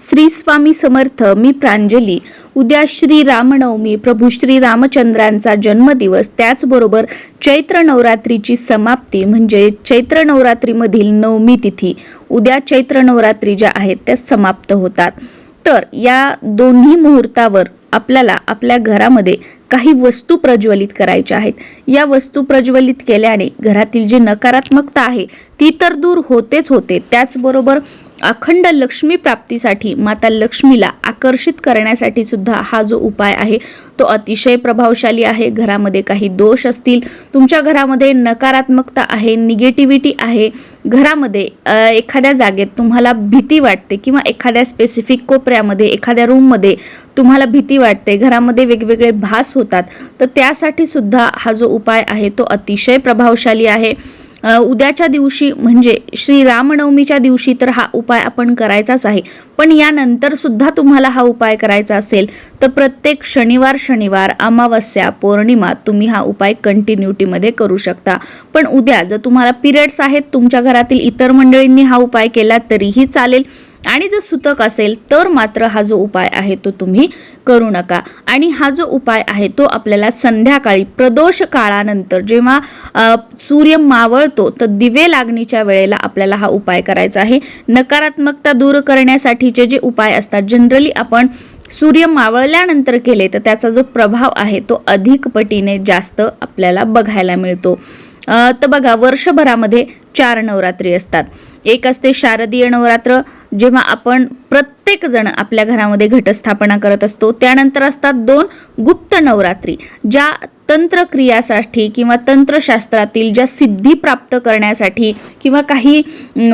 श्री स्वामी समर्थ मी प्रांजली. उद्या श्री रामनवमी प्रभू श्री रामचंद्रांचा जन्मदिवस. त्याचबरोबर चैत्र नवरात्रीची समाप्ती म्हणजे चैत्र नवरात्रीमधील नवमी तिथी. उद्या चैत्र नवरात्री ज्या आहेत त्या समाप्त होतात. तर या दोन्ही मुहूर्तावर आपल्याला आपल्या घरामध्ये काही वस्तू प्रज्वलित करायच्या आहेत. या वस्तू प्रज्वलित केल्याने घरातील जी नकारात्मकता आहे ती तर दूर होतेच होते. त्याचबरोबर अखंड लक्ष्मी प्राप्तीसाठी माता लक्ष्मीला आकर्षित करण्यासाठी सुद्धा हा जो उपाय आहे तो अतिशय प्रभावशाली आहे. घरामध्ये काही दोष असतील तुमच्या घरामध्ये नकारात्मकता आहे निगेटिव्हिटी आहे घरामध्ये एखाद्या जागेत तुम्हाला भीती वाटते किंवा एखाद्या स्पेसिफिक कोपऱ्यामध्ये एखाद्या रूममध्ये तुम्हाला भीती वाटते घरामध्ये वेगवेगळे भास होतात तर त्यासाठी सुद्धा हा जो उपाय आहे तो अतिशय प्रभावशाली आहे. उद्याच्या दिवशी म्हणजे श्री रामनवमीच्या दिवशी तर हा उपाय आपण करायचाच आहे. पण यानंतर सुद्धा तुम्हाला हा उपाय करायचा असेल तर प्रत्येक शनिवार शनिवार अमावस्या पौर्णिमा तुम्ही हा उपाय कंटिन्युटीमध्ये करू शकता. पण उद्या जर तुम्हाला पिरियड्स आहेत तुमच्या घरातील इतर मंडळींनी हा उपाय केला तरीही चालेल. आणि जर सुतक असेल तर मात्र हा जो उपाय आहे तो तुम्ही करू नका. आणि हा जो उपाय आहे तो आपल्याला संध्याकाळी प्रदोष काळानंतर जेव्हा सूर्य मावळतो तर दिवे लागणीच्या वेळेला आपल्याला हा उपाय करायचा आहे. नकारात्मकता दूर करण्यासाठीचे जे उपाय असतात जनरली आपण सूर्य मावळल्यानंतर केले तर त्याचा जो प्रभाव आहे तो अधिक पटीने जास्त आपल्याला बघायला मिळतो. तर बघा वर्षभरामध्ये चार नवरात्री असतात. एक असते शारदीय नवरात्र जेव्हा आपण प्रत्येक जण आपल्या घरामध्ये घटस्थापना करत असतो त्यानंतर असतात दोन गुप्त नवरात्री ज्या तंत्रक्रियासाठी किंवा तंत्रशास्त्रातील ज्या सिद्धी प्राप्त करण्यासाठी किंवा काही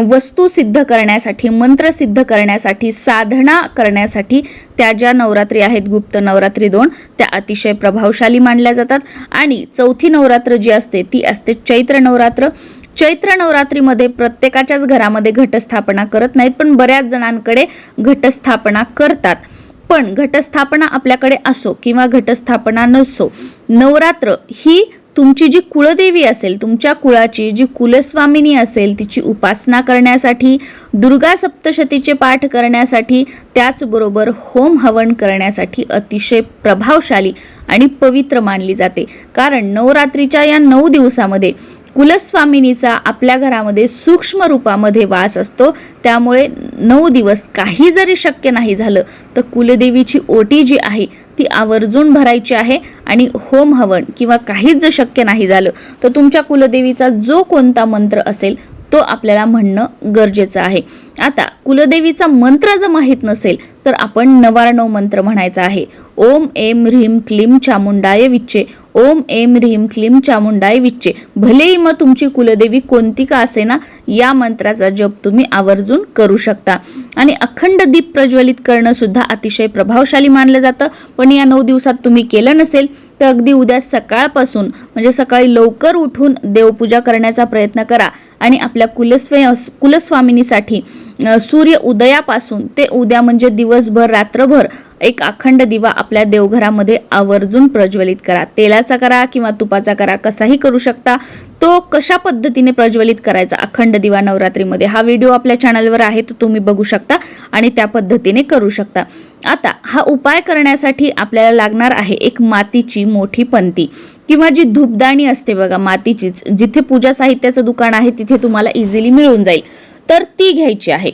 वस्तू सिद्ध करण्यासाठी मंत्र सिद्ध करण्यासाठी साधना करण्यासाठी त्या ज्या नवरात्री आहेत गुप्त नवरात्री दोन त्या अतिशय प्रभावशाली मानल्या जातात. आणि चौथी नवरात्र जी असते ती असते चैत्र नवरात्र. चैत्र नवरात्रीमध्ये प्रत्येकाच्याच घरामध्ये घटस्थापना करत नाहीत पण बऱ्याच जणांकडे घटस्थापना करतात. पण घटस्थापना आपल्याकडे असो किंवा घटस्थापना नसो नवरात्र ही तुमची जी कुळदेवी असेल तुमच्या कुळाची जी कुलस्वामिनी असेल तिची उपासना करण्यासाठी दुर्गा सप्तशतीचे पाठ करण्यासाठी त्याचबरोबर होम हवन करण्यासाठी अतिशय प्रभावशाली आणि पवित्र मानली जाते. कारण नवरात्रीच्या या नऊ दिवसामध्ये कुलस्वामिनीचा आपल्या घरामध्ये सूक्ष्म रूपामध्ये वास असतो. त्यामुळे नऊ दिवस काही जरी शक्य नाही झालं तर कुलदेवीची ओटी जी आहे ती आवर्जून भरायची आहे आणि होम हवन किंवा काहीच जर शक्य नाही झालं तर तुमच्या कुलदेवीचा जो कोणता मंत्र असेल तो आपल्याला म्हणणं गरजेचं आहे. आता कुलदेवीचा मंत्र जर माहीत नसेल तर आपण नवारणव मंत्र म्हणायचा आहे. ओम एम ह्रीम क्लीम चामुंडाय विच्चे ओम एम ह्रीम क्लीम चामुंडाय विच्चे. भलेही मग तुमची कुलदेवी कोणती का असेना या मंत्राचा जप तुम्ही आवर्जून करू शकता. आणि अखंड दीप प्रज्वलित करणं सुद्धा अतिशय प्रभावशाली मानलं जातं. पण या नऊ दिवसात तुम्ही केलं नसेल तर अगदी उद्या सकाळपासून म्हणजे सकाळी लवकर उठून देवपूजा करण्याचा प्रयत्न करा. आणि आपल्या कुलस्वे कुलस्वामिनीसाठी सूर्य उदयापासून ते उद्या म्हणजे दिवसभर रात्रभर एक अखंड दिवा आपल्या देवघरामध्ये आवर्जून प्रज्वलित करा. तेलाचा करा किंवा तुपाचा करा कसाही करू शकता. तो कशा पद्धतीने प्रज्वलित करायचा? अखंड दिवा नवरात्रीमध्ये. हा व्हिडिओ आपल्या चॅनलवर आहे तो तुम्ही बघू शकता आणि त्या पद्धतीने करू शकता. आता हा उपाय करण्यासाठी आपल्याला लागणार आहे एक मातीची मोठी पंती किंवा जी धूपदाणी असते बघा मातीचीच. जिथे पूजा साहित्याचं दुकान आहे तिथे तुम्हाला इझिली मिळून जाईल. तर ती घ्यायची आहे.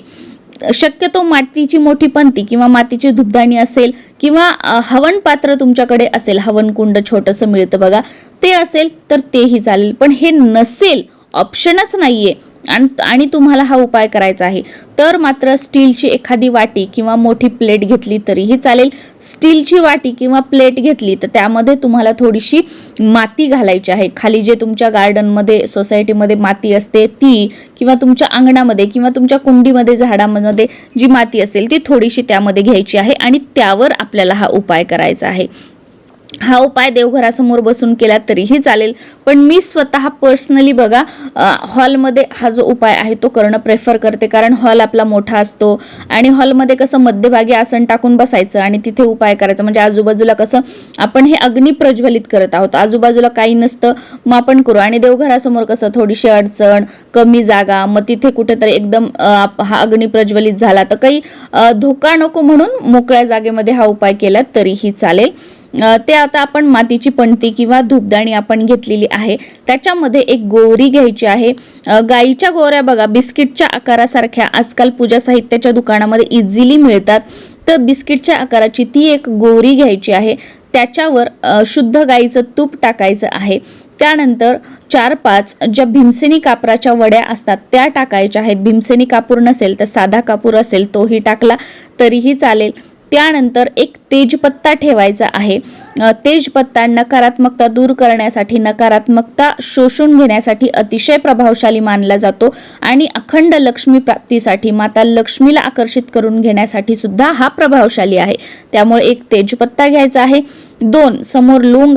शक्यतो मातीची मोठी पंती किंवा मातीची धुपदाणी असेल किंवा हवन पात्र तुमच्याकडे असेल हवन कुंड छोटंसं मिळतं बघा ते असेल तर तेही चालेल. पण हे नसेल ऑप्शनच नाहीये. आणि आणि तुम्हाला हा उपाय करायचा आहे. तर मात्र स्टीलची एखादी वाटी किंवा मोठी प्लेट घेतली तरीही चालेल. स्टीलची वाटी किंवा प्लेट घेतली तर त्यामध्ये तुम्हाला थोडीशी माती घालायची आहे. खाली जे तुमच्या गार्डनमध्ये सोसायटीमध्ये माती असते ती किंवा तुमच्या अंगणामध्ये किंवा तुमच्या कुंडीमध्ये झाडामध्ये जी माती असेल ती थोडीशी त्यामध्ये घ्यायची आहे आणि त्यावर आपल्याला हा उपाय करायचा आहे. हा उपाय देवघरासमोर बसून केला तरीही चालेल. पण मी स्वतः पर्सनली बघा हॉलमध्ये हा जो उपाय आहे तो करणं प्रेफर करते. कारण हॉल आपला मोठा असतो आणि हॉलमध्ये कसं मध्यभागी आसन टाकून बसायचं आणि तिथे उपाय करायचा. म्हणजे आजूबाजूला कसं आपण हे अग्नी प्रज्वलित करत आहोत. आजूबाजूला काही नसतं मग आपण करू. आणि देवघरासमोर कसं थोडीशी अडचण कमी जागा मग तिथे कुठेतरी एकदम हा अग्नी प्रज्वलित झाला तर काही धोका नको म्हणून मोकळ्या जागेमध्ये हा उपाय केला तरीही चालेल. ते आता आपण मातीची पणती किंवा धूपदाणी आपण घेतलेली आहे. त्याच्यामध्ये एक गोरी घ्यायची आहे. गाईच्या गोऱ्या बघा बिस्किटच्या आकारासारख्या. आजकाल पूजा साहित्याच्या दुकानामध्ये इझिली मिळतात. तर बिस्किटच्या आकाराची ती एक गोरी घ्यायची आहे. त्याच्यावर शुद्ध गाईचं तूप टाकायचं आहे. त्यानंतर चार पाच ज्या भीमसेनी कापराच्या वड्या असतात त्या टाकायच्या आहेत. भीमसेनी कापूर नसेल तर साधा कापूर असेल तोही टाकला तरीही चालेल. त्यानंतर एक तेजपत्ता ठेवायचा आहे. तेजपत्ता नकारात्मकता दूर करण्यासाठी नकारात्मकता शोषून घेण्यासाठी अतिशय प्रभावशाली मानला जातो आणि अखंड लक्ष्मी प्राप्तीसाठी माता लक्ष्मीला आकर्षित करून घेण्यासाठी सुद्धा हा प्रभावशाली आहे. त्यामुळे एक तेजपत्ता घ्यायचा आहे. दोन समोर लोंग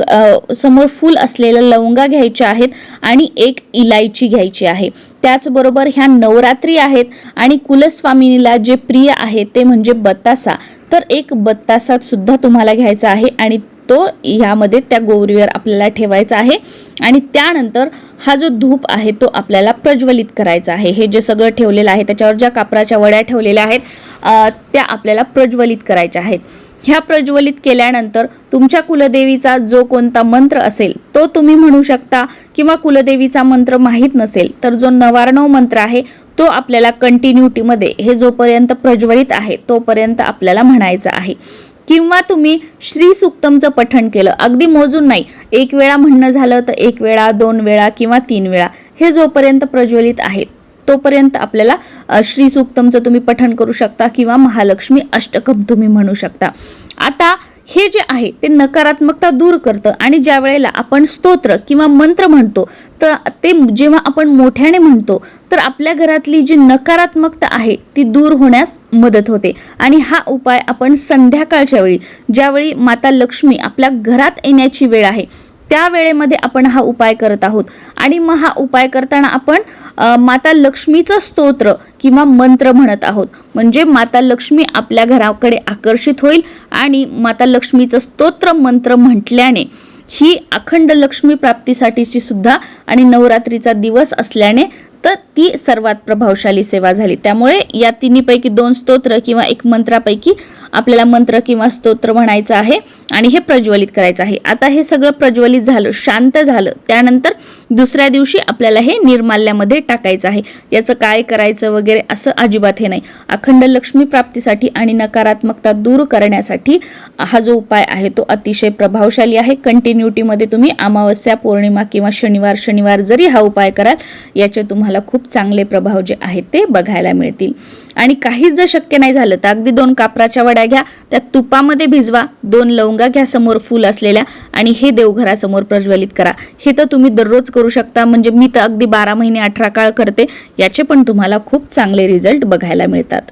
समोर फूल असलेल्या लवंगा घ्यायच्या आहेत आणि एक इलायची घ्यायची आहे. त्याचबरोबर ह्या नवरात्री आहेत आणि कुलस्वामिनीला जे प्रिय आहे ते म्हणजे बत्तासा. तर एक बत्तासा सुद्धा तुम्हाला घ्यायचा आहे आणि तो ह्यामध्ये त्या गोवरीवर आपल्याला ठेवायचा आहे. आणि त्यानंतर हा जो धूप आहे तो आपल्याला प्रज्वलित करायचा आहे. हे जे सगळं ठेवलेलं आहे त्याच्यावर ज्या कापराच्या वड्या ठेवलेल्या आहेत त्या आपल्याला प्रज्वलित करायच्या आहेत. ह्या प्रज्वलित केल्यानंतर तुमच्या कुलदेवीचा जो कोणता मंत्र असेल तो तुम्ही म्हणू शकता किंवा कुलदेवीचा मंत्र माहीत नसेल तर जो नवारणव मंत्र आहे तो आपल्याला कंटिन्युटीमध्ये हे जोपर्यंत प्रज्वलित आहे तोपर्यंत आपल्याला म्हणायचा आहे. किंवा तुम्ही श्री सुक्तमचं पठण केलं अगदी मोजून नाही एक वेळा म्हणणं झालं तर एक वेळा दोन वेळा किंवा तीन वेळा हे जोपर्यंत प्रज्वलित आहे तोपर्यंत आपल्याला श्री सुक्तमचं तुम्ही पठण करू शकता किंवा महालक्ष्मी अष्टकम तुम्ही म्हणू शकता. आता हे जे आहे ते नकारात्मकता दूर करतं आणि ज्या वेळेला आपण स्तोत्र किंवा मंत्र म्हणतो तर ते जेव्हा आपण मोठ्याने म्हणतो तर आपल्या घरातली जी नकारात्मकता आहे ती दूर होण्यास मदत होते. आणि हा उपाय आपण संध्याकाळच्या वेळी ज्यावेळी माता लक्ष्मी आपल्या घरात येण्याची वेळ आहे त्या वेळेमध्ये आपण हा उपाय करत आहोत. आणि मग हा उपाय करताना आपण माता लक्ष्मीचं स्तोत्र किंवा मंत्र म्हणत आहोत. म्हणजे माता लक्ष्मी आपल्या घराकडे आकर्षित होईल आणि माता लक्ष्मीचं स्तोत्र मंत्र म्हटल्याने ही अखंड लक्ष्मी प्राप्तीसाठीची सुद्धा आणि नवरात्रीचा दिवस असल्याने तर ती सर्वात प्रभावशाली सेवा झाली. त्यामुळे या तिन्हीपैकी दोन स्तोत्र किंवा एक मंत्रापैकी आपल्याला मंत्र किंवा स्तोत्र म्हणायचं आहे आणि हे प्रज्वलित करायचं आहे. आता हे सगळं प्रज्वलित झालं शांत झालं त्यानंतर दुसऱ्या दिवशी आपल्याला हे निर्माल्यामध्ये टाकायचं आहे. याचं काय करायचं वगैरे असं अजिबात हे नाही. अखंड लक्ष्मी प्राप्तीसाठी आणि नकारात्मकता दूर करण्यासाठी हा जो उपाय आहे तो अतिशय प्रभावशाली आहे. कंटिन्युटीमध्ये तुम्ही अमावस्या पौर्णिमा किंवा शनिवार शनिवार जरी हा उपाय कराल याचे तुम्हाला खूप चांगले प्रभाव जे आहेत ते बघायला मिळतील. आणि काहीच जर शक्य नाही झालं तर अगदी दोन कापराच्या वड्या घ्या त्या तुपामध्ये भिजवा दोन लवंगा घ्या समोर फूल असलेल्या आणि हे देवघरासमोर प्रज्वलित करा. हे तर तुम्ही दररोज करू शकता म्हणजे मी तर अगदी बारा महिने अठरा काळ करते याचे पण तुम्हाला खूप चांगले रिझल्ट बघायला मिळतात.